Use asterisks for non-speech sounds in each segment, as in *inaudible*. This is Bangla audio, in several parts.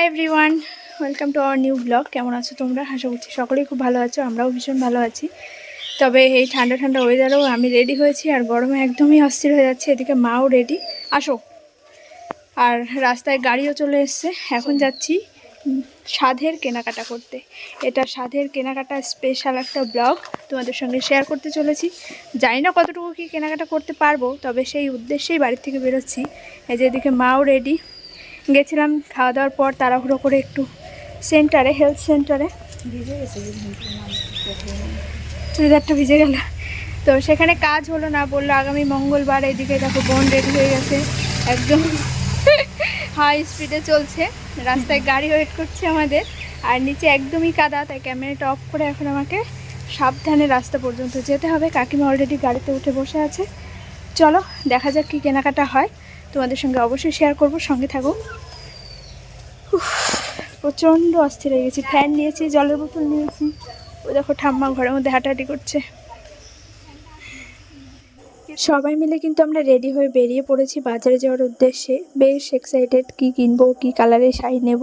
Hi everyone, welcome to our new blog. কেমন আছো তোমরা? আশা করছি সকলেই খুব ভালো আছো, আমরাও ভীষণ ভালো আছি। তবে এই ঠান্ডা ঠান্ডা ওয়েদারেও আমি রেডি হয়েছি, আর গরমে একদমই অস্থির হয়ে যাচ্ছে। এদিকে মাও রেডি আসো। আর রাস্তায় গাড়িও চলে এসছে। এখন যাচ্ছি সাধের কেনাকাটা করতে। এটা সাধের কেনাকাটা স্পেশাল একটা ব্লগ। তোমাদের সঙ্গে শেয়ার করতে চলেছি। জানি না কতটুকু কি কেনাকাটা করতে পারব, তবে সেই উদ্দেশ্যেই বাড়ির থেকে বেরোচ্ছি। এই যে এদিকে মাও রেডি গেছিলাম, খাওয়া দাওয়ার পর তাড়াহুড়ো করে একটু সেন্টারে হেলথ সেন্টারে। চুড়িদারটা ভিজে গেল। তো সেখানে কাজ হলো না, বলল আগামী মঙ্গলবার এদিকে দেখো বোন রেডি হয়ে গেছে। একদম হাই স্পিডে চলছে। রাস্তায় গাড়ি ওয়েট করছে আমাদের। আর নিচে একদমই কাদা, তাই ক্যামেরাটা অফ করে এখন আমাকে সাবধানে রাস্তা পর্যন্ত যেতে হবে। কাকিমা অলরেডি গাড়িতে উঠে বসে আছে। চলো, দেখা যাক কী কেনাকাটা হয়। তোমাদের সঙ্গে অবশ্যই শেয়ার করব, সঙ্গে থাকো। প্রচণ্ড অস্থির হয়ে গেছি। ফ্যান নিয়েছি, জলের বোতল নিয়েছি। ওই দেখো ঠাম্মা ঘরের মধ্যে হাঁটাহাঁটি করছে। সবাই মিলে কিন্তু আমরা রেডি হয়ে বেরিয়ে পড়েছি বাজারে যাওয়ার উদ্দেশ্যে। বেশ এক্সাইটেড কি কিনবো, কি কালারের শাড়ি নেব,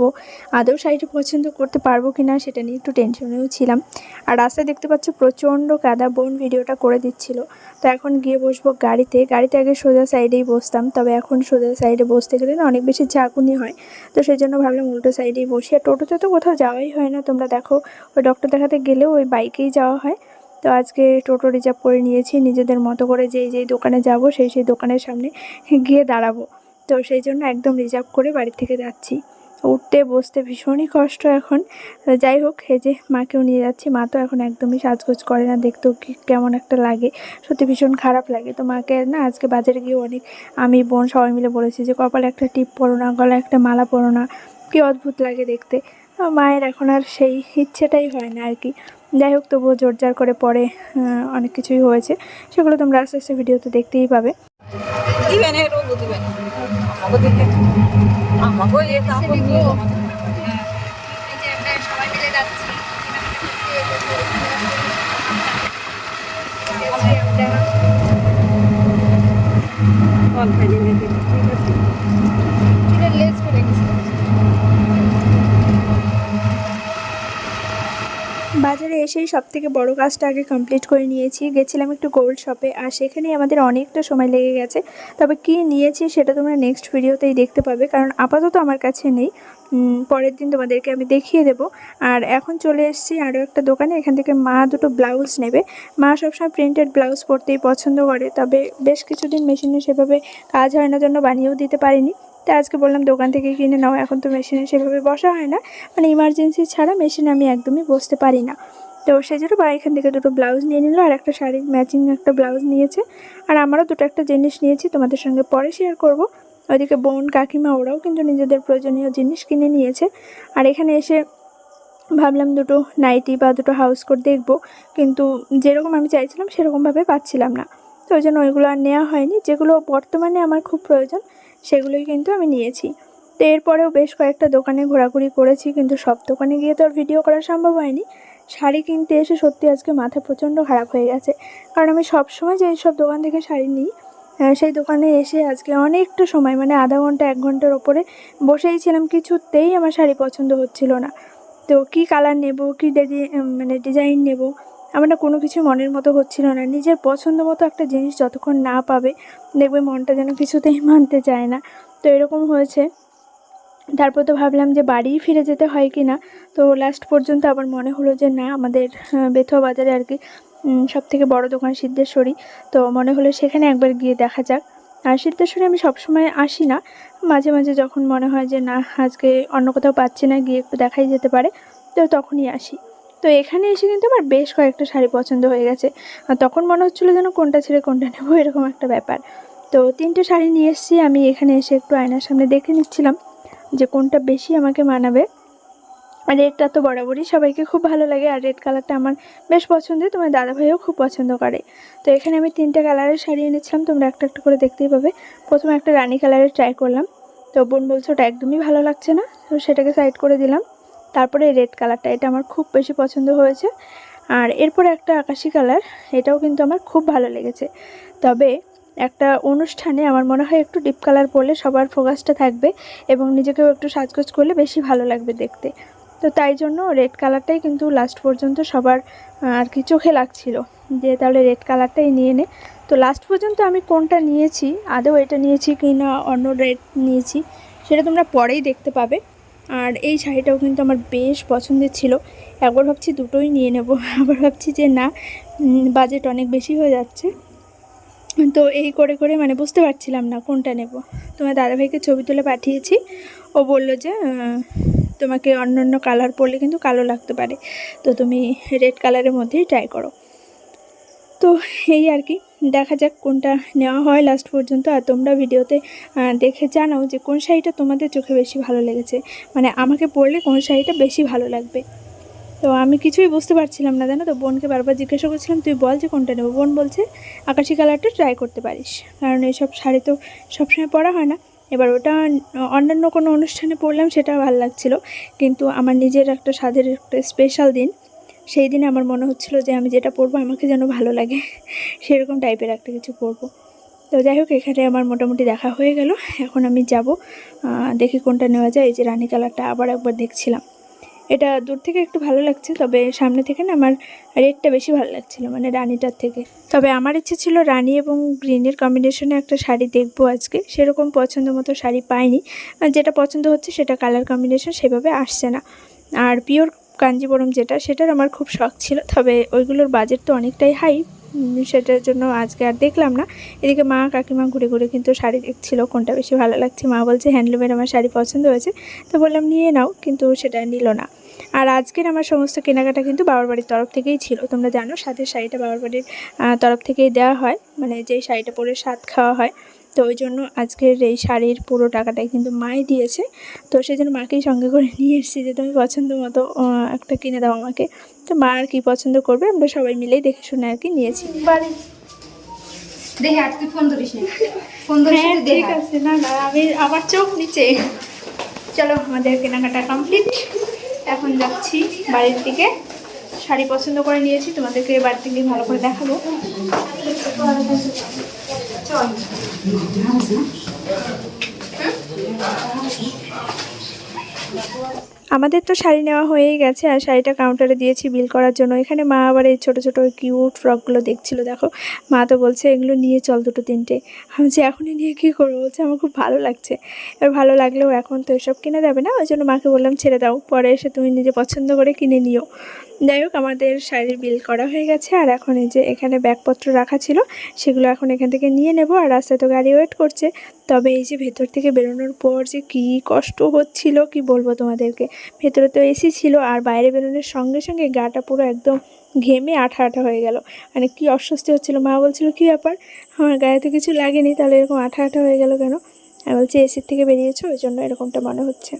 আদৌ শাড়িটা পছন্দ করতে পারব কি না সেটা নিয়ে একটু টেনশনেও ছিলাম। আর রাস্তায় দেখতে পাচ্ছ প্রচণ্ড কাদা বোন ভিডিওটা করে দিচ্ছিল। তো এখন গিয়ে বসবো গাড়িতে। গাড়িতে আগে সোজা সাইডেই বসতাম, তবে এখন সোজা সাইডে বসতে গেলে না অনেক বেশি ঝাঁকুনি হয়। তো সেই জন্য ভাবলাম উল্টো সাইডেই বসি। আর টোটোতে তো কোথাও যাওয়াই হয় না। তোমরা দেখো, ওই ডক্টর দেখাতে গেলেও ওই বাইকেই যাওয়া হয়। তো আজকে টোটো রিজার্ভ করে নিয়েছি। নিজেদের মতো করে যেই যেই দোকানে যাব, সেই সেই দোকানের সামনে গিয়ে দাঁড়াবো। তো সেই জন্য একদম রিজার্ভ করে বাড়ি থেকে যাচ্ছি। উঠতে, বসতে ভীষণই কষ্ট এখন। যাই হোক, এই যে মাকেও নিয়ে যাচ্ছি। মা তো এখন একদমই সাজগোজ করে না। দেখতেও কি, কেমন একটা লাগে। সত্যি ভীষণ খারাপ লাগে। তো মাকে না আজকে বাজারে গিয়ে অনেক আমি বোন সবাই মিলে বলেছি যে, কপালে একটা টিপ পরো না, গলায় একটা মালা পরো না। কী অদ্ভুত লাগে দেখতে। মায়ের এখন আর সেই ইচ্ছেটাই হয় না আর কি। যাই হোক তবুও জোরজার করে পরে অনেক কিছুই হয়েছে। সেগুলো তোমরা আস্তে আস্তে ভিডিওতে দেখতেই পাবে। এ রোগও দিবেন আমাকে দিবেন আমাকে এ কাপড় নিয়ে সবাই মিলে যাচ্ছি ফল খাইয়ে নিয়ে দিবেন ঠিক আছে লেস করে বাজারে এসেই সব থেকে বড় কাজটা আগে কমপ্লিট করে নিয়েছি। গেছিলাম একটু গোল্ড শপে আর সেখানেই আমাদের অনেকটা সময় লেগে গেছে। তবে কি নিয়েছি সেটা তোমরা নেক্সট ভিডিওতেই দেখতে পাবে, কারণ আপাতত আমার কাছে নেই। পরের দিন তোমাদেরকে আমি দেখিয়ে দেবো। আর এখন চলে এসেছি আরও একটা দোকানে, এখান থেকে মা দুটো ব্লাউজ নেবে। মা সবসময় প্রিন্টেড ব্লাউজ পরতেই পছন্দ করে, তবে বেশ কিছুদিন মেশিনে সেভাবে কাজ হয় না, জন্য বানিয়েও দিতে পারিনি। তাই আজকে বললাম দোকান থেকে কিনে নাও, এখন তো মেশিনে সেভাবে বসা হয় না। মানে ইমার্জেন্সি ছাড়া মেশিনে আমি একদমই বসতে পারি না। তো সেই জন্য বা এখান থেকে দুটো ব্লাউজ নিয়ে নিল আর একটা শাড়ি ম্যাচিং একটা ব্লাউজ নিয়েছে। আর আমারও দুটো একটা জিনিস নিয়েছি, তোমাদের সঙ্গে পরে শেয়ার করব। ওইদিকে বোন, কাকিমা ওরাও কিন্তু নিজেদের প্রয়োজনীয় জিনিস কিনে নিয়েছে। আর এখানে এসে ভাবলাম দুটো নাইটি বা দুটো হাউস কোট দেখব। কিন্তু যেরকম আমি চাইছিলাম সেরকমভাবে পাচ্ছিলাম না। তো ওই জন্য ওইগুলো আর নেওয়া হয়নি। যেগুলো বর্তমানে আমার খুব প্রয়োজন সেগুলোই কিন্তু আমি নিয়েছি। তো এরপরেও বেশ কয়েকটা দোকানে ঘোরাঘুরি করেছি, কিন্তু সব দোকানে গিয়ে তো আর ভিডিও করা সম্ভব হয়নি। শাড়ি কিনতে এসে সত্যি আজকে মাথা প্রচণ্ড খারাপ হয়ে গেছে। কারণ আমি সব সময় যে সব দোকান থেকে শাড়ি নিই সেই দোকানে এসে আজকে অনেকটা সময় মানে আধা ঘণ্টা, এক ঘণ্টার ওপরে বসেই ছিলাম কিছুতেই আমার শাড়ি পছন্দ হচ্ছিল না। তো কী কালার নেব, কী মানে ডিজাইন নেব আমার না কোনো কিছু মনের মতো হচ্ছিল না নিজের পছন্দ মতো একটা জিনিস যতক্ষণ না পাবে, দেখবে মনটা যেন কিছুতেই মানতে চায় না। তো এরকম হয়েছে। তারপর তো ভাবলাম যে বাড়িই ফিরে যেতে হয় কি না তো লাস্ট পর্যন্ত আবার মনে হলো যে না, আমাদের বেথুয়া বাজারে আর কি সব থেকে বড় দোকান সিদ্ধেশ্বরী। তো মনে হলো সেখানে একবার গিয়ে দেখা যাক। আর সিদ্ধেশ্বরী আমি সবসময় আসি না। মাঝে মাঝে যখন মনে হয় যে না, আজকে অন্য কোথাও পাচ্ছি না, গিয়ে একটু দেখাই যেতে পারে। তো তখনই আসি। তো এখানে এসে কিন্তু আমার বেশ কয়েকটা শাড়ি পছন্দ হয়ে গেছে। আর তখন মনে হচ্ছিল যেন কোনটা ছেড়ে কোনটা নেব, এরকম একটা ব্যাপার। তো তিনটে শাড়ি নিয়ে এসেছি, আমি এখানে এসে একটু আয়নার সামনে দেখে নিচ্ছিলাম যে কোনটা বেশি আমাকে মানাবে। আর রেডটা তো বরাবরই সবাইকে খুব ভালো লাগে, আর রেড কালারটা আমার বেশ পছন্দের, তোমার দাদাভাইও খুব পছন্দ করে। তো এখানে আমি তিনটে কালারের শাড়ি এনেছিলাম, তোমরা একটা একটা করে দেখতেই পাবে। প্রথমে একটা রানি কালারের ট্রাই করলাম। তো বোন বলছে, ওটা একদমই ভালো লাগছে না। তো সেটাকে সাইড করে দিলাম। তারপরে রেড কালারটা, এটা আমার খুব বেশি পছন্দ হয়েছে। আর এরপরে একটা আকাশি কালার, এটাও কিন্তু আমার খুব ভালো লেগেছে। তবে একটা অনুষ্ঠানে আমার মনে হয় একটু ডিপ কালার পরলে সবার ফোকাসটা থাকবে এবং নিজেকেও একটু সাজগোজ করলে বেশি ভালো লাগবে দেখতে। তো তাই জন্য রেড কালারটাই কিন্তু লাস্ট পর্যন্ত সবার আর কি চোখে লাগছিল যে তাহলে রেড কালারটাই নিয়ে নে। তো লাস্ট পর্যন্ত আমি কোনটা নিয়েছি, আদৌ এটা নিয়েছি কি না অন্য রেড নিয়েছি, সেটা তোমরা পরেই দেখতে পাবে। আর এই শাড়িটাও কিন্তু আমার বেশ পছন্দের ছিল। একবার ভাবছি দুটোই নিয়ে নেব, *laughs* আবার ভাবছি যে না বাজেট অনেক বেশি হয়ে যাচ্ছে। তো এই করে করে মানে বুঝতে পারছিলাম না কোনটা নেব। তোমার দাদাভাইকে ছবি তুলে পাঠিয়েছি। ও বলল যে তোমাকে অন্য অন্য কালার পরলে কিন্তু কালো লাগতে পারে। তো তুমি রেড কালারের মধ্যেই ট্রাই করো। তো এই আর কি, দেখা যাক কোনটা নেওয়া হয় লাস্ট পর্যন্ত। আর তোমরা ভিডিওতে দেখে জানাও যে কোন শাড়িটা তোমাদের চোখে বেশি ভালো লেগেছে। মানে আমাকে পরলে কোন শাড়িটা বেশি ভালো লাগবে। তো আমি কিছুই বুঝতে পারছিলাম না, জানো তো? বোনকে বারবার জিজ্ঞাসা করছিলাম, তুই বল যে কোনটা নেব? বোন বলছে, আকাশি কালারটা ট্রাই করতে পারিস। কারণ এইসব শাড়ি তো সবসময় পরা হয় না। এবার ওটা অন্যান্য কোনো অনুষ্ঠানে পরলাম, সেটা ভালো লাগছিল। কিন্তু আমার নিজের একটা স্বাদের একটা স্পেশাল দিন। সেই দিনে আমার মনে হচ্ছিল যে আমি যেটা পরবো আমাকে যেন ভালো লাগে। সেরকম টাইপের একটা কিছু পরবো। তো যাই হোক, এখানে আমার মোটামুটি দেখা হয়ে গেল। এখন আমি যাব দেখি কোনটা নেওয়া যায়। এই যে রানী কালারটা আবার একবার দেখছিলাম। এটা দূর থেকে একটু ভালো লাগছে, তবে সামনে থেকে না আমার রেডটা বেশি ভালো লাগছিল মানে রানিটার থেকে। তবে আমার ইচ্ছে ছিল রানি এবং গ্রিনের কম্বিনেশনে একটা শাড়ি দেখব আজকে। সেরকম পছন্দ মতো শাড়ি পাইনি। যেটা পছন্দ হচ্ছে সেটা কালার কম্বিনেশন সেভাবে আসছে না। আর পিওর কাঞ্জিবরম যেটা, সেটার আমার খুব শখ ছিল। তবে ওইগুলোর বাজেট তো অনেকটাই হাই সেটার জন্য আজকে আর দেখলাম না। এদিকে মা কাকিমা ঘুরে ঘুরে কিন্তু শাড়ি দেখছিল, কোনটা বেশি ভালো লাগছে? মা বলছে হ্যান্ডলুমের আমার শাড়ি পছন্দ হয়েছে। তো বললাম, নিয়ে নাও। কিন্তু সেটা নিল না। আর আজকের আমার সমস্ত কেনাকাটা কিন্তু বাবার বাড়ির তরফ থেকেই ছিল। তোমরা জানো সাথের শাড়িটা বাবার বাড়ির তরফ থেকেই দেওয়া হয়। মানে যেই শাড়িটা পরে স্বাদ খাওয়া হয় তো ওই জন্য আজকের এই শাড়ির পুরো টাকাটাই কিন্তু মাই দিয়েছে। তো সেই জন্য মাকেই সঙ্গে করে নিয়ে এসেছি যে তুমি পছন্দ মতো একটা কিনে দাও আমাকে। তো মা আর কি পছন্দ করবে আমরা সবাই মিলেই দেখে শুনে আর কি নিয়েছি। দেখে আর তুই ফোন ধরিস ফোন ধরিস হ্যাঁ ঠিক দেখ আছে না না আমি আমার চোখ নিচে। চলো আমাদের কেনাকাটা কমপ্লিট এখন যাচ্ছি বাড়ির দিকে। শাড়ি পছন্দ করে নিয়েছি তোমাদেরকে বাড়িতে গিয়ে ভালো করে দেখাবো। Choice. আমাদের তো শাড়ি নেওয়া হয়েই গেছে আর শাড়িটা কাউন্টারে দিয়েছি বিল করার জন্য। এখানে মা আবার এই ছোটো ছোটো কিউট ফ্রকগুলো দেখছিল, দেখো। মা তো বলছে, এগুলো নিয়ে চল দুটো তিনটে। আমি যে, এখনই নিয়ে কী করব? বলছে, আমার খুব ভালো লাগছে। এবার ভালো লাগলেও এখন তো এসব কিনে যাবে না, ওই জন্য মাকে বললাম, ছেড়ে দাও, পরে এসে তুমি নিজে পছন্দ করে কিনে নিও। যাই হোক, আমাদের শাড়ির বিল করা হয়ে গেছে আর এখন এই যে এখানে ব্যাগপত্র রাখা ছিল, সেগুলো এখন এখান থেকে নিয়ে নেব আর রাস্তায় তো গাড়ি ওয়েট করছে। তবে এই যে ভেতর থেকে বেরোনোর পর যে কী কষ্ট হচ্ছিল, কি বলব তোমাদেরকে? ভেতরে তো এসি ছিল আর বাইরে বেরোনোর সঙ্গে সঙ্গে গাটা পুরো একদম ঘেমে আঠা আঠা হয়ে গেল। মানে কি অস্বস্তি হচ্ছিল। মা বলছিল, কি ব্যাপার? আমার গায়ে তো কিছু লাগেনি, তাহলে এরকম আঠা আঠা হয়ে গেল কেন? আমি বলছি, এসির থেকে বেরিয়েছো, ওই জন্য এরকমটা মনে হচ্ছে।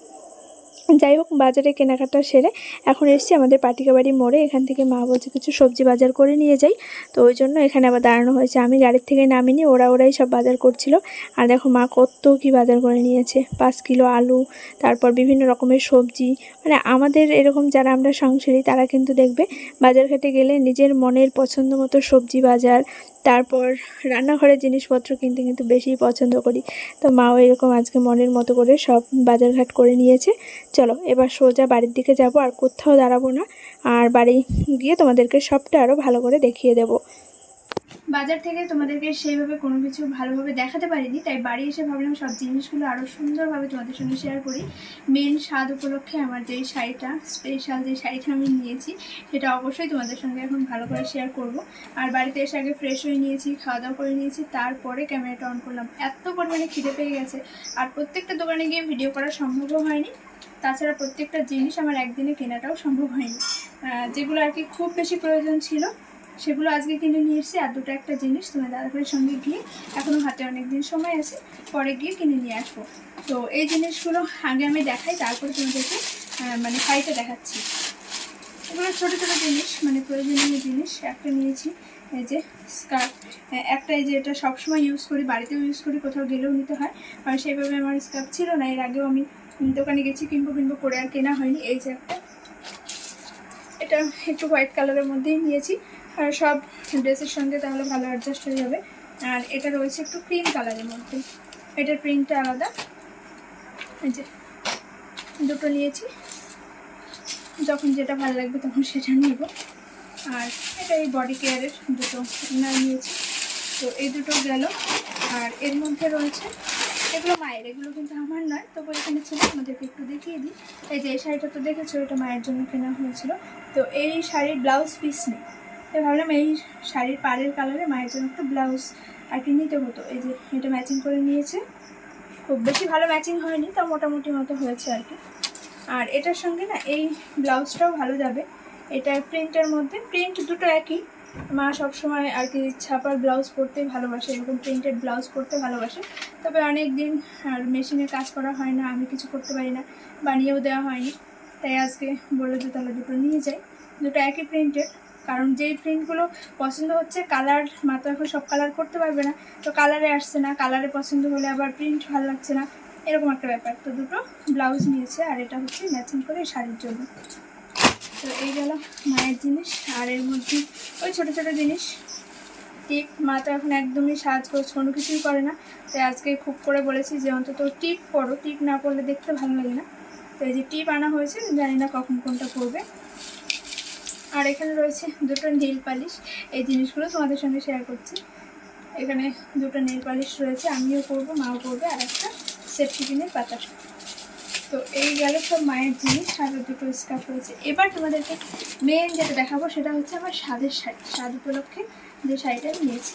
যাই হোক, বাজারে কেনাকাটা সেরে এখন এসেছি আমাদের পাটিকাবাড়ি মোড়ে। এখান থেকে মা বলছে কিছু সবজি বাজার করে নিয়ে যাই। তো ওই জন্য এখানে আবার দাঁড়ানো হয়েছে। আমি গাড়ির থেকে নামিনি, ওরা ওরাই সব বাজার করছিল। আর দেখো মা কত কি বাজার করে নিয়েছে। পাঁচ কিলো আলু, তারপর বিভিন্ন রকমের সবজি। মানে আমাদের এরকম যারা আমরা সংসারী, তারা কিন্তু দেখবে বাজার ঘাটে গেলে নিজের মনের পছন্দ মতো সবজি বাজার তারপর রান্নাঘরের জিনিসপত্র কিনতে কিন্তু বেশি পছন্দ করি। তো মাও এরকম আজকে মনের মতো করে সব বাজারঘাট করে নিয়েছে। চলো, এবার সোজা বাড়ির দিকে যাব, আর কোথাও দাঁড়াবো না। আর বাড়ি গিয়ে তোমাদেরকে সবটা আরও ভালো করে দেখিয়ে দেবো। বাজার থেকে তোমাদেরকে সেইভাবে কোনো কিছু ভালোভাবে দেখাতে পারিনি, তাই বাড়ি এসে ভাবলাম সব জিনিসগুলো আরও সুন্দরভাবে তোমাদের সঙ্গে শেয়ার করি। মেন স্বাদ উপলক্ষে আমার যেই শাড়িটা স্পেশাল যে শাড়িটা আমি নিয়েছি, সেটা অবশ্যই তোমাদের সঙ্গে এখন ভালো করে শেয়ার করব। আর বাড়িতে এসে আগে ফ্রেশ হয়ে নিয়েছি খাওয়া দাওয়া করে নিয়েছি, তারপরে ক্যামেরাটা অন করলাম। এত পরিমাণে খিদে পেয়ে গেছে। আর প্রত্যেকটা দোকানে গিয়ে ভিডিও করা সম্ভবও হয়নি। তাছাড়া প্রত্যেকটা জিনিস আমার একদিনে কেনাটাও সম্ভব হয়নি। যেগুলো আর কি খুব বেশি প্রয়োজন ছিল সেগুলো আজকে কিনে নিয়ে এসেছি। আর দুটো একটা জিনিস তোমার দাদাভাইয়ের সঙ্গে গিয়ে এখনও হাতে অনেক দিন সময় আছে, পরে গিয়ে কিনে নিয়ে আসব। তো এই জিনিসগুলো আগে আমি দেখাই, তারপরে তোমাদেরকে মানে শাড়িটা দেখাচ্ছি। এগুলো ছোটো ছোটো জিনিস মানে প্রয়োজনীয় জিনিস। একটা নিয়েছি, এই যে স্কার্ফ একটা এই যে এটা সবসময় ইউজ করি, বাড়িতেও ইউজ করি, কোথাও গেলেও নিতে হয়। আর সেইভাবে আমার স্কার্ফ ছিল না, এর আগেও আমি দোকানে গেছি, কিনবো কিনবো করে আর কেনা হয়নি। এই যে একটা, এটা একটু হোয়াইট কালারের মধ্যেই নিয়েছি। সব ড্রেসের সঙ্গে তাহলে ভালো অ্যাডজাস্ট হয়ে যাবে। আর এটা রয়েছে একটু ক্রিম কালারের মধ্যে। এটার প্রিন্টটা আলাদা। এই যে, দুটো নিয়েছি। যখন যেটা ভালো লাগবে তখন সেটা নেব। আর এটা এই বডি কেয়ারের দুটো ইনার নিয়েছি। তো এই দুটো গেল। আর এর মধ্যে রয়েছে, এগুলো মায়ের। এগুলো কিন্তু আমার নয়, তবু এখানে ছিল, আমাদেরকে একটু দেখিয়ে দিই। এই যে, এই শাড়িটা তো দেখেছ, এটা মায়ের জন্য কেনা হয়েছিল। তো এই শাড়ির ব্লাউজ পিস নেই। তাই ভাবলাম এই শাড়ির পাড়ের কালারে মায়ের জন্য একটা ব্লাউজ আর কি নিতে হতো। এই যে এটা ম্যাচিং করে নিয়েছে। খুব বেশি ভালো ম্যাচিং হয়নি তা মোটামুটি মতো হয়েছে আর কি। আর এটার সঙ্গে না এই ব্লাউজটাও ভালো যাবে। এটা প্রিন্টের মধ্যে প্রিন্ট দুটো একই। মা সবসময় আর কি ছাপার ব্লাউজ পরতে ভালোবাসে, এরকম প্রিন্টেড ব্লাউজ পরতে ভালোবাসে। তবে অনেক দিন আর মেশিনে কাজ করা হয় না, আমি কিছু করতে পারি না, বানিয়েও দেওয়া হয়নি। তাই আজকে বলল যে তাহলে দুটো নিয়ে যাই। দুটো একই প্রিন্টের কারণ যেই প্রিন্টগুলো পছন্দ হচ্ছে কালার মা তো এখন সব কালার করতে পারবে না। তো কালারে আসছে না কালারে পছন্দ হলে আবার প্রিন্ট ভালো লাগছে না। এরকম একটা ব্যাপার। তো দুটো ব্লাউজ নিয়েছে আর এটা হচ্ছে ম্যাচিং করে শাড়ির জন্য। তো এই গেল মায়ের জিনিস। আর এর মধ্যে ওই ছোটো ছোটো জিনিস। টিপ, মা তো এখন একদমই সাজগোজ কোনো কিছুই করে না। তাই আজকে খুব করে বলেছি যে অন্তত টিপ পরো। টিপ না পরলে দেখতে ভালো লাগে না। তো এই যে টিপ আনা হয়েছে, জানি না কখন কোনটা পরবে। আর এখানে রয়েছে দুটো নীল পালিশ। এই জিনিসগুলো তোমাদের সঙ্গে শেয়ার করছি। এখানে দুটো নেল পালিশ রয়েছে, আমিও করব, মাও করবে, আর একটা সেফটিপিনের পাতা তো এই গেল সব মায়ের জিনিস, আর দুটো স্কার্ফ রয়েছে। এবার তোমাদেরকে মেন যেটা দেখাবো সেটা হচ্ছে আমার স্বাদের শাড়ি। স্বাদ উপলক্ষে যে শাড়িটা আমি নিয়েছি।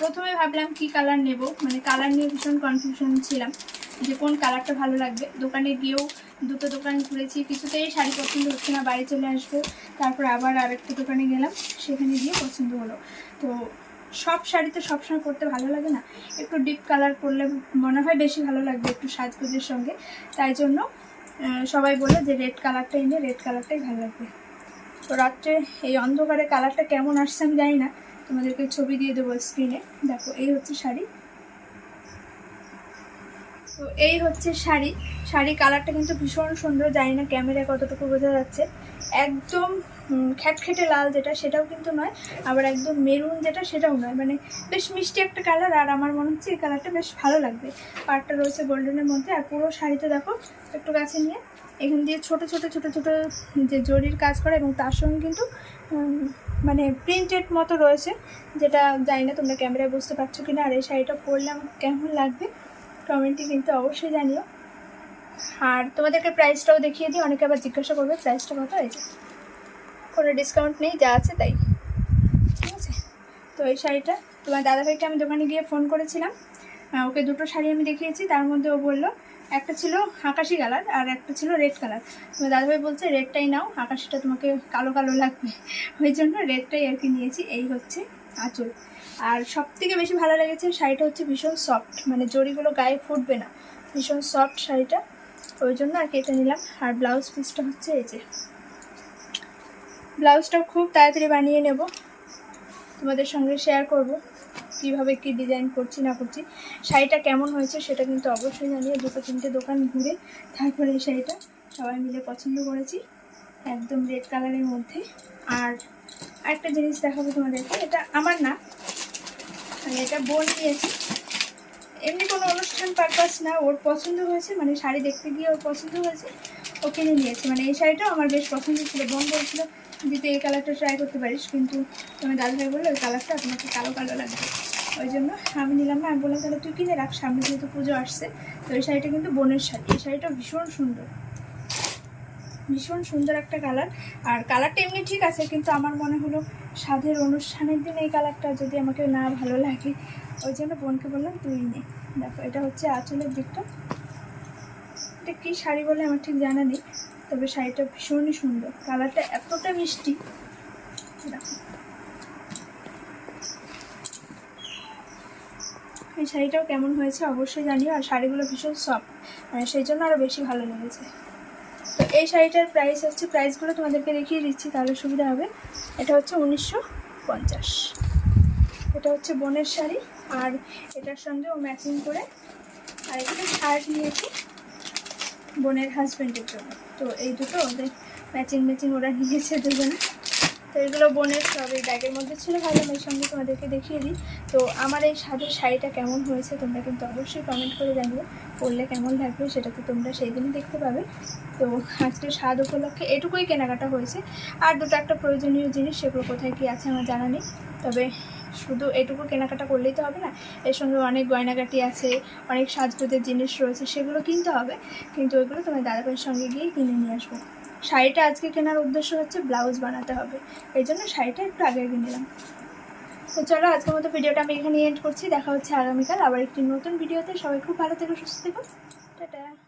প্রথমে ভাবলাম কি কালার নেব? মানে কালার নিয়ে ভীষণ কনফিউশন ছিলাম যে কোন কালারটা ভালো লাগবে। দোকানে গিয়েও দুটো দোকান ঘুরেছি। কিছুতেই শাড়ি পছন্দ হচ্ছে না, বাড়ি চলে আসব। তারপর আবার আরেকটা দোকানে গেলাম, সেখানে গিয়ে পছন্দ হলো। তো সব শাড়ি তো সবসময় পরতে ভালো লাগে না। একটু ডিপ কালার করলে মনে হয় বেশি ভালো লাগবে একটু সাজগোজের সঙ্গে। তাই জন্য সবাই বলে যে রেড কালারটা এনে রেড কালারটাই ভালো লাগবে। তো রাত্রে এই অন্ধকারে কালারটা কেমন আসছে আমি জানি না। তোমাদেরকে ছবি দিয়ে দেবো স্ক্রিনে দেখো, এই হচ্ছে শাড়ি। তো এই হচ্ছে শাড়ি। শাড়ি কালারটা কিন্তু ভীষণ সুন্দর জানি না ক্যামেরায় কতটুকু বোঝা যাচ্ছে। একদম উম, খ্যাটখেটে লাল যেটা সেটাও কিন্তু নয়। আবার একদম মেরুন যেটা সেটাও নয়। মানে বেশ মিষ্টি একটা কালার আর আমার মনে হচ্ছে এই কালারটা বেশ ভালো লাগবে। পাড়টা রয়েছে গোল্ডেনের মধ্যে আর পুরো শাড়িতে দেখো একটু কাছে নিয়ে। এখান দিয়ে ছোট ছোট ছোট ছোট যে জরির কাজ করা এবং তার সঙ্গে কিন্তু মানে প্রিন্টেড মতো রয়েছে যেটা জানি না তোমরা ক্যামেরায় বুঝতে পারছ কিনা আর এই শাড়িটা পরলে আমার কেমন লাগবে। কমেন্টে কিন্তু অবশ্যই জানিও। আর তোমাদেরকে প্রাইসটাও দেখিয়ে দিই, অনেকে আবার জিজ্ঞাসা করবে প্রাইসটা কত? হয়েছে কোনো ডিসকাউন্ট নেই, যা আছে তাই। ঠিক আছে? তো এই শাড়িটা, তোমার দাদাভাইকে আমি দোকানে গিয়ে ফোন করেছিলাম। ওকে দুটো শাড়ি আমি দেখিয়েছি, তার মধ্যে ও বলল, একটা ছিল আকাশি কালার আর একটা ছিল রেড কালার তোমার দাদাভাই বলছে রেডটাই নাও, আকাশিটা তোমাকে কালো কালো লাগবে। ওই জন্য রেডটাই আর কি নিয়েছি, এই হচ্ছে। আঁচল। আর সব থেকে বেশি ভালো লেগেছে শাড়িটা হচ্ছে ভীষণ সফট মানে জড়িগুলো গায়ে ফুটবে না। ভীষণ সফট শাড়িটা। ওই জন্য আর কি এটা নিলাম। আর ব্লাউজ পিসটা হচ্ছে এই যে। ব্লাউজটা খুব তাড়াতাড়ি বানিয়ে নেব। তোমাদের সঙ্গে শেয়ার করব কীভাবে কি ডিজাইন করছি, না করছি। শাড়িটা কেমন হয়েছে সেটা কিন্তু অবশ্যই জানিয়ে দুটো তিনটে দোকান ঘুরে তারপরে এই শাড়িটা সবাই মিলে পছন্দ করেছি। একদম রেড কালারের মধ্যে। আর আরেকটা জিনিস দেখাবো তোমাদেরকে, এটা আমার না। মানে এটা বোন নিয়েছে এমনি কোনো অনুষ্ঠান পারপাস না, ওর পছন্দ হয়েছে মানে শাড়ি দেখতে গিয়ে ওর পছন্দ হয়েছে, ও কিনে নিয়েছে। মানে এই শাড়িটাও আমার বেশ পছন্দ ছিল বোন বলছিল যে তুই এই কালারটা ট্রাই করতে পারিস, কিন্তু তোমার দাদাভাই বলল, ওই কালারটা তোমাকে কালো কালো লাগবে। ওই জন্য আমি নিলাম না, আমি বললাম, তাহলে তুই কিনে রাখ, সামনে যেহেতু পুজো আসছে, তো এই শাড়িটা কিন্তু বোনের শাড়ি, এই শাড়িটা ভীষণ সুন্দর। ভীষণ সুন্দর একটা কালার আর কালারটা এমনি ঠিক আছে, কিন্তু আমার মনে হলো সাধের অনুষ্ঠানের দিন এই কালারটা যদি আমাকে না ভালো লাগে, ওই জন্য বোনকে বললাম, তুই নে। দেখো, এটা হচ্ছে আঁচলের দিকটা। এটা কী শাড়ি বলে আমার ঠিক জানা নেই, তবে শাড়িটা ভীষণই সুন্দর। কালারটা এতটা মিষ্টি। দেখো। এই শাড়িটাও কেমন হয়েছে অবশ্যই জানিও, আর শাড়িগুলো ভীষণ সফট মানে সেই জন্য আরও বেশি ভালো লেগেছে। তো এই শাড়িটার প্রাইস হচ্ছে প্রাইসগুলো তোমাদেরকে দেখিয়ে দিচ্ছি, তাহলে সুবিধা হবে। এটা হচ্ছে উনিশশো পঞ্চাশ। এটা হচ্ছে বোনের শাড়ি, আর এটার সঙ্গে ও ম্যাচিং করে আর এখানে শার্ট নিয়েছি বোনের হাজব্যান্ডের জন্য। তো এই দুটো, ওদের ম্যাচিং ম্যাচিং ওরা নিয়েছে দুজনে। তো এগুলো বোনের সব এই ব্যাগের মধ্যে ছিল ভাবলাম এর সঙ্গে তোমাদেরকে দেখিয়ে দিই। তো আমার এই স্বাদের শাড়িটা কেমন হয়েছে তোমরা কিন্তু অবশ্যই কমেন্ট করে জানিও, পরলে কেমন লাগবে সেটা তো তোমরা সেই দিনই দেখতে পাবে। তো আজকে স্বাদ উপলক্ষে এটুকুই কেনাকাটা হয়েছে। আর দুটো একটা প্রয়োজনীয় জিনিস, সেগুলো কোথায় কী আছে আমার জানা নেই। তবে শুধু এটুকু কেনাকাটা করলেই তো হবে না, এর সঙ্গে অনেক গয়নাগাটি আছে, অনেক সাজগোজের জিনিস রয়েছে, সেগুলো কিনতে হবে। কিন্তু ওইগুলো তোমার দাদাভাইয়ের সঙ্গে গিয়ে কিনে নিয়ে আসব। শাড়িটা আজকে কেনার উদ্দেশ্য হচ্ছে ব্লাউজ বানাতে হবে। এই জন্য শাড়িটা একটু আগে আগে নিলাম। তো চলো আজকের মতো ভিডিওটা আমি এখানে এন্ড করছি। দেখা হচ্ছে আগামীকাল আবার একটি নতুন ভিডিওতে। সবাই খুব ভালো থেকে, সুস্থ থেকো। টাটা।